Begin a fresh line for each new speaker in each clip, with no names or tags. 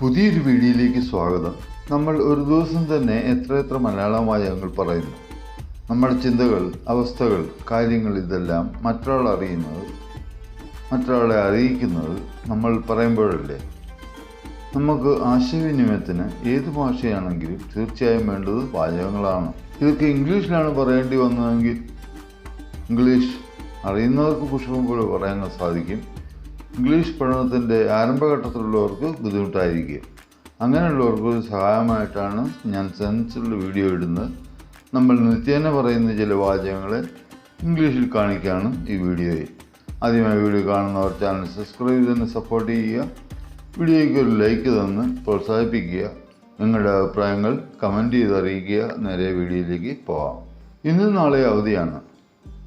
പുതിയൊരു വീഡിയോയിലേക്ക് സ്വാഗതം. നമ്മൾ ഒരു ദിവസം തന്നെ എത്ര എത്ര മലയാളം വാചകങ്ങൾ പറയുന്നു. നമ്മുടെ ചിന്തകൾ അവസ്ഥകൾ കാര്യങ്ങൾ ഇതെല്ലാം മറ്റൊരാൾ അറിയുന്നത് മറ്റൊരാളെ അറിയിക്കുന്നത് നമ്മൾ പറയുമ്പോഴല്ലേ? നമുക്ക് ആശയവിനിമയത്തിന് ഏത് ഭാഷയാണെങ്കിലും തീർച്ചയായും വേണ്ടത് വാചകങ്ങളാണ്. ഇതൊക്കെ ഇംഗ്ലീഷിലാണ് പറയേണ്ടി വന്നതെങ്കിൽ ഇംഗ്ലീഷ് അറിയുന്നവർക്ക് പുഷ്പം പോലെ പറയാൻ സാധിക്കും. ഇംഗ്ലീഷ് പഠനത്തിന്റെ ആരംഭഘട്ടത്തിലുള്ളവർക്ക് ബുദ്ധിമുട്ടായിരിക്കും. അങ്ങനെയുള്ളവർക്ക് സഹായമായിട്ടാണ് ഞാൻ സെൻസിലുള്ള വീഡിയോ ഇടുന്നത്. നമ്മൾ നിത്യേന പറയുന്ന ചില വാചകങ്ങളെ ഇംഗ്ലീഷിൽ കാണിക്കുകയാണ് ഈ വീഡിയോയിൽ. ആദ്യമായി വീഡിയോ കാണുന്നവർ ചാനൽ സബ്സ്ക്രൈബ് ചെയ്ത് സപ്പോർട്ട് ചെയ്യുക. വീഡിയോയ്ക്ക് ഒരു ലൈക്ക് തന്ന് പ്രോത്സാഹിപ്പിക്കുക. നിങ്ങളുടെ അഭിപ്രായങ്ങൾ കമന്റ് ചെയ്ത് അറിയിക്കുക. നേരെ വീഡിയോയിലേക്ക് പോവാം. ഇന്നും നാളെ അവധിയാണ്.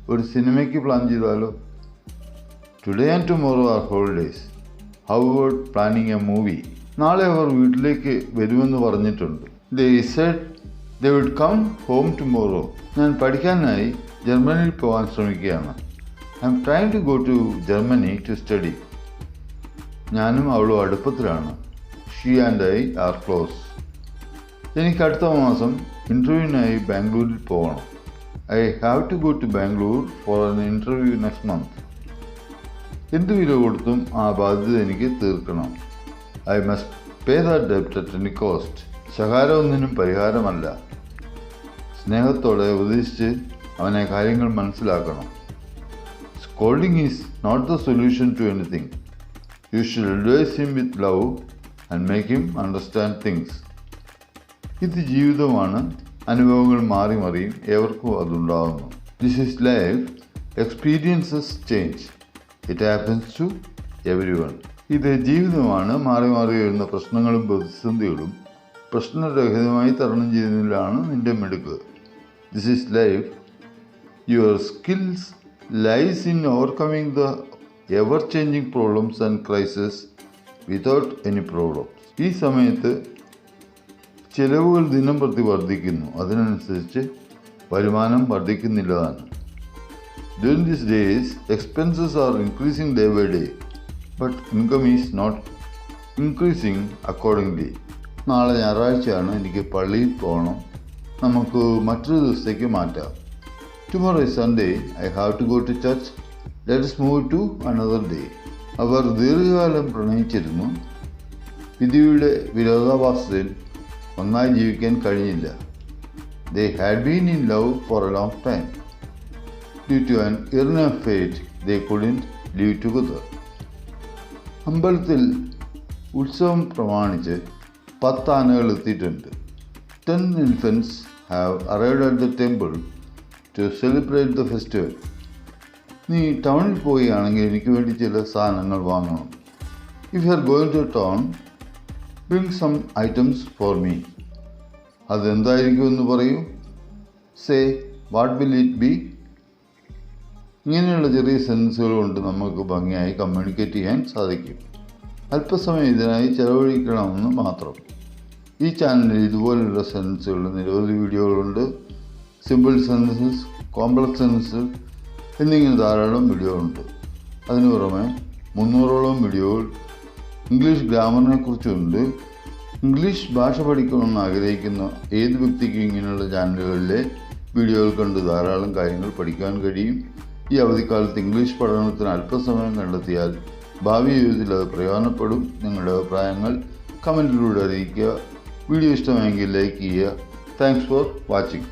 ഒരു സിനിമയ്ക്ക് പ്ലാൻ ചെയ്താലോ? Today and tomorrow are holidays how about planning a movie നാളെ അവർ വീട്ടിലേക്ക് വരുമെന്ന് പറഞ്ഞിട്ടുണ്ട്. They said they would come home tomorrow ഞാൻ പഠിക്കാനായി ജർമ്മനിയിൽ പോകാൻ ശ്രമിക്കുകയാണ്. I am try to go to Germany to study ഞാനും അവളും അടുപ്പത്തിലാണ്. She and I are close എനിക്ക് അടുത്ത മാസം ഇന്റർവ്യൂവിനായി ബാംഗ്ലൂരിൽ പോകണം I have to go to Bangalore for an interview next month എന്ത് വില കൊടുത്തും ആ ബാധ്യത എനിക്ക് തീർക്കണം. ഐ മസ്റ്റ് പേ ദ ഡെപ്റ്റ് അറ്റ് എനി കോസ്റ്റ് ശകാരം ഒന്നിനും പരിഹാരമല്ല. സ്നേഹത്തോടെ ഉപദേശിച്ച് അവനെ കാര്യങ്ങൾ മനസ്സിലാക്കണം. Scolding is not the solution to anything you should advise him with love and make him understand things ഇത് ജീവിതമാണ്. അനുഭവങ്ങൾ മാറി മറിയും. ഏവർക്കും അതുണ്ടാകുന്നു this is life experiences change it happens to everyone ഇത് ജീവിതമാണ് മാറി മാറി വരുന്ന പ്രശ്നങ്ങളും പ്രതിസന്ധികളും പ്രശ്നരഹിതമായി തരണം ചെയ്യുന്നതിലാണ് നിന്റെ മിടുക്ക്. This is life your skills lies in overcoming the ever changing problems and crisis without any problems ഈ സമയത്ത് ചിലവുകൾ ദിനം പ്രതി വർദ്ധിക്കുന്നു അതിനനുസരിച്ച് വരുമാനം വർദ്ധിക്കുന്നില്ലതാണ് During these days, expenses are increasing day by day, but income is not increasing accordingly. നാളെ ഞായറാഴ്ചയാണ് എനിക്ക് പള്ളിയിൽ പോകണം. നമുക്ക് മറ്റൊരു ദിവസത്തേക്ക് മാറ്റാം. Tomorrow Sunday I have to go to church let's move to another day അവർ ദീർഘകാലം പ്രണയിച്ചിരുന്നു. വിധിയുടെ വിരോധാഭാസത്തിൽ ഒന്നായി ജീവിക്കാൻ കഴിഞ്ഞില്ല. They had been in love for a long time due to an irregular fate they couldn't live together. അമ്പലത്തിൽ ഉത്സവം പ്രമാണിച്ച് പത്ത് ആനകൾ എത്തിയിട്ടുണ്ട്. Ten infants have arrived at the temple to celebrate the festival നീ ടൗണിൽ പോവുകയാണെങ്കിൽ എനിക്ക് വേണ്ടി ചില സാധനങ്ങൾ വാങ്ങണം. If you are going to town bring some items for me അതെന്തായിരിക്കുമെന്ന് പറയൂ? Say what will it be ഇങ്ങനെയുള്ള ചെറിയ സെൻസുകൾ കൊണ്ട് നമുക്ക് ഭംഗിയായി കമ്മ്യൂണിക്കേറ്റ് ചെയ്യാൻ സാധിക്കും. അല്പസമയം ഇതിനായി ചെലവഴിക്കണമെന്ന് മാത്രം. ഈ ചാനലിൽ ഇതുപോലുള്ള സെൻസുകൾ നിരവധി വീഡിയോകളുണ്ട് സിമ്പിൾ സെൻസസ് കോംപ്ലക്സ് സെൻസസ് എന്നിങ്ങനെ ധാരാളം വീഡിയോകളുണ്ട് അതിനു പുറമെ മുന്നൂറോളം വീഡിയോകൾ ഇംഗ്ലീഷ് ഗ്രാമറിനെ കുറിച്ചുണ്ട്. ഇംഗ്ലീഷ് ഭാഷ പഠിക്കണമെന്ന് ആഗ്രഹിക്കുന്ന ഏത് വ്യക്തിക്കും ഇങ്ങനെയുള്ള ചാനലുകളിലെ വീഡിയോകൾ കണ്ട് ധാരാളം കാര്യങ്ങൾ പഠിക്കാൻ കഴിയും. ഈ അവധിക്കാലത്ത് ഇംഗ്ലീഷ് പഠനത്തിന് അല്പസമയം കണ്ടെത്തിയാൽ ഭാവി ജീവിതത്തിൽ അത് പ്രയോജനപ്പെടും. നിങ്ങളുടെ അഭിപ്രായങ്ങൾ കമന്റിലൂടെ അറിയിക്കുക. വീഡിയോ ഇഷ്ടമായെങ്കിൽ ലൈക്ക് ചെയ്യുക. Thanks for watching